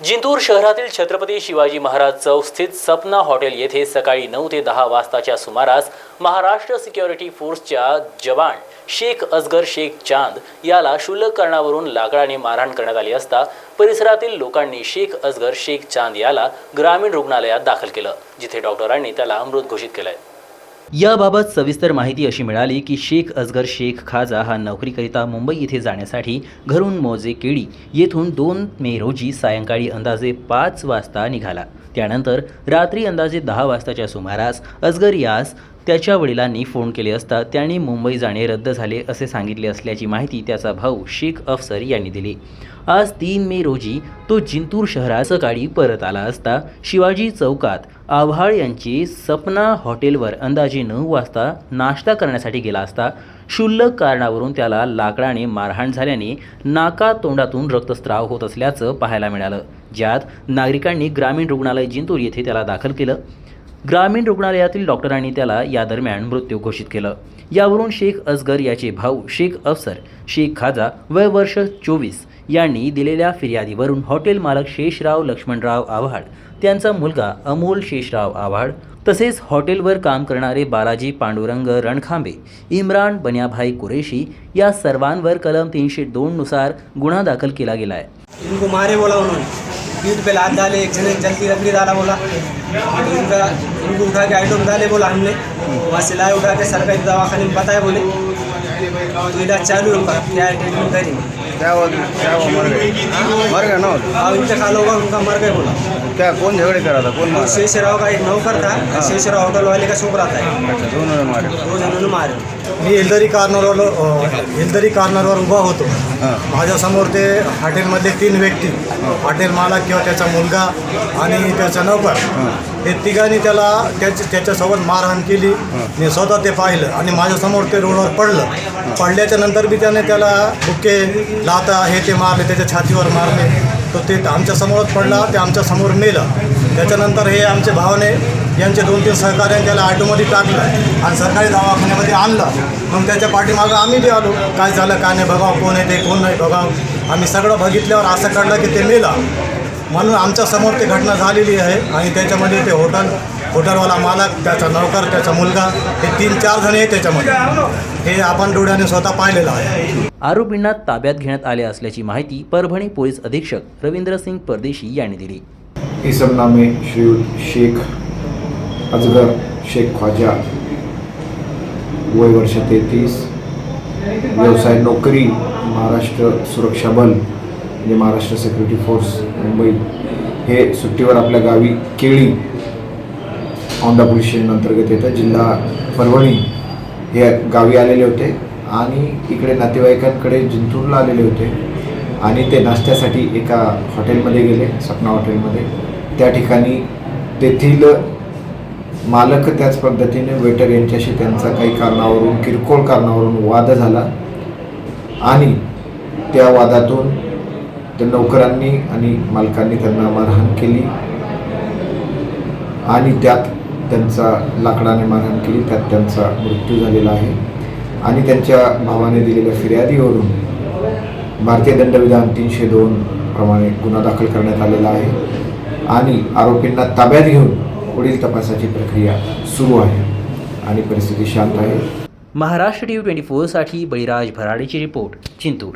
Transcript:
जिंतूर शहरातील छत्रपती शिवाजी महाराज चौक स्थित सपना हॉटेल येथे सकाळी नऊ ते दहा वाजताच्या सुमारास महाराष्ट्र सिक्युरिटी फोर्सच्या जवान शेख अजगर शेख चांद याला शुल्लक कारणावरून लाकडाने मारहाण करण्यात आली असता परिसरातील लोकांनी शेख अजगर शेख चांद याला ग्रामीण रुग्णालयात दाखल केलं जिथे डॉक्टरांनी त्याला अमृत घोषित केलंय. याबाबत सविस्तर माहिती अशी मिळाली की शेख अजगर शेख खाजा हा नोकरीकरिता मुंबई येथे जाण्यासाठी घरून मोजे केळी येथून दोन मे रोजी सायंकाळी अंदाजे पाच वाजता निघाला. त्यानंतर रात्री अंदाजे दहा वाजताच्या सुमारास अजगर यास त्याच्या वडिलांनी फोन केले असता त्यांनी मुंबई जाणे रद्द झाले असे सांगितले असल्याची माहिती त्याचा भाऊ शेख अफसर यांनी दिली. आज तीन मे रोजी तो जिंतूर शहरात सकाळी परत आला असता शिवाजी चौकात आव्हाळ यांची सपना हॉटेलवर अंदाजे नऊ वाजता नाश्ता करण्यासाठी गेला असता क्षुल्लक कारणावरून त्याला लाकडाने मारहाण झाल्याने नाका तोंडातून रक्तस्राव होत असल्याचं पाहायला मिळालं. ज्यात नागरिकांनी ग्रामीण रुग्णालय जिंतूर येथे त्याला दाखल केलं. ग्रामीण रुग्णालयातील डॉक्टरांनी त्याला या दरम्यान मृत्यू घोषित केलं. यावरून शेख असगर याचे भाऊ शेख अफसर शेख खाजा वय वर्ष चोवीस यांनी दिलेल्या फिर्यादीवरून हॉटेल मालक शेषराव लक्ष्मणराव आव्हाड त्यांचा मुलगा अमोल शेषराव आव्हाड तसेच हॉटेलवर काम करणारे बालाजी पांडुरंग रणखांबे इम्रान बन्याभाई कुरेशी या सर्वांवर कलम तीनशे दोननुसार गुन्हा दाखल केला गेला आहे पीठ पे लात डाले एक जने जल्दी लकड़ी डाला बोला। इनका इनको उठा के आइटम डाले बोला हमने। वहाँ से लाए उठा के सरकारी दवाखाने में बताए बोले। तो इलाज चालू है उनका। क्या है ट्रीटमेंट करेंगे? क्या हुआ क्या हुआ मर गए? मर गए ना वो? अब इंतकाल होगा उनका मर गए बोला। क्या कौन झगड़े करा था? कौन मारा? शेषराव का एक नौकर था शेषराव होटल वाले का छोकरा था। अच्छा दोनों ने मारे। दो जनों ने मारे। मी एलदरी कॉर्नरवर एलदरी कॉर्नरवर उभा होतो. माझ्यासमोर ते हॉटेलमधले तीन व्यक्ती हॉटेल मालक किंवा त्याचा मुलगा आणि त्याचा नौकर हे. तिघांनी त्याला त्याच्या त्याच्यासोबत मारहाण केली. मी स्वतः ते पाहिलं आणि माझ्यासमोर ते रोडवर पडलं. पडल्याच्या नंतर बी त्याने त्याला बुके लाता हे ते मारले त्याच्या छातीवर मारले. तो ते आमच्यासमोरच पडला ते आमच्यासमोर नेलं. त्याच्यानंतर हे आमचे भावने यांचे दोन तीन सहकार्याने त्याला ऑटोमध्ये टाकलं आणि सरकारी दवाखान्यामध्ये आणलं. मग त्याच्या पाठीमागं आम्ही बी आलो. काय झालं काय नाही बघावं कोण आहे ते कोण नाही बघावं. आम्ही सगळं बघितल्यावर असं कळलं की ते मेलं. म्हणून आमच्यासमोर ती घटना झालेली आहे आणि त्याच्यामध्ये ते हॉटेल हॉटेलवाला मालक त्याचा नौकर त्याचा मुलगा हे तीन चार जण आहेत त्याच्यामध्ये. हे आपण डोळ्याने स्वतः पाहिलेलं आहे. आरोपींना ताब्यात घेण्यात आले असल्याची माहिती परभणी पोलीस अधीक्षक रवींद्रसिंग परदेशी यांनी दिली. इस सबनामे श्रीयुत शेख अजगर शेख ख्वाजा वय वर्ष तेहतीस व्यवसाय नोकरी महाराष्ट्र सुरक्षा बल म्हणजे महाराष्ट्र सिक्युरिटी फोर्स मुंबई. हे सुट्टीवर आपल्या गावी केळी औंढा पोलीस स्टेशन अंतर्गत येतं. जिल्हा परभणी हे गावी आलेले होते. आणि इकडे नातेवाईकांकडे जिंतूरला आलेले होते. आणि ते नाश्त्यासाठी एका हॉटेलमध्ये गेले सपना हॉटेलमध्ये. त्या ठिकाणी तेथील मालक त्याच पद्धतीने वेटर यांच्याशी त्यांचा काही कारणावरून किरकोळ कारणावरून वाद झाला. आणि त्या वादातून त्या नोकरांनी आणि मालकांनी त्यांना मारहाण केली. आणि त्यात त्यांचा लाकडाने मारहाण केली त्यात त्यांचा मृत्यू झालेला आहे. आणि त्यांच्या भावाने दिलेल्या फिर्यादीवरून भारतीय दंडविधान तीनशे दोन प्रमाणे गुन्हा दाखल करण्यात आलेला आहे. आणि आरोपींना ताब्यात घेऊन पुढील तपासाची प्रक्रिया सुरू आहे आणि परिस्थिती शांत आहे. महाराष्ट्र टी व्ही ट्वेंटी फोरसाठी बळीराज भराडेची रिपोर्ट चिंतूर.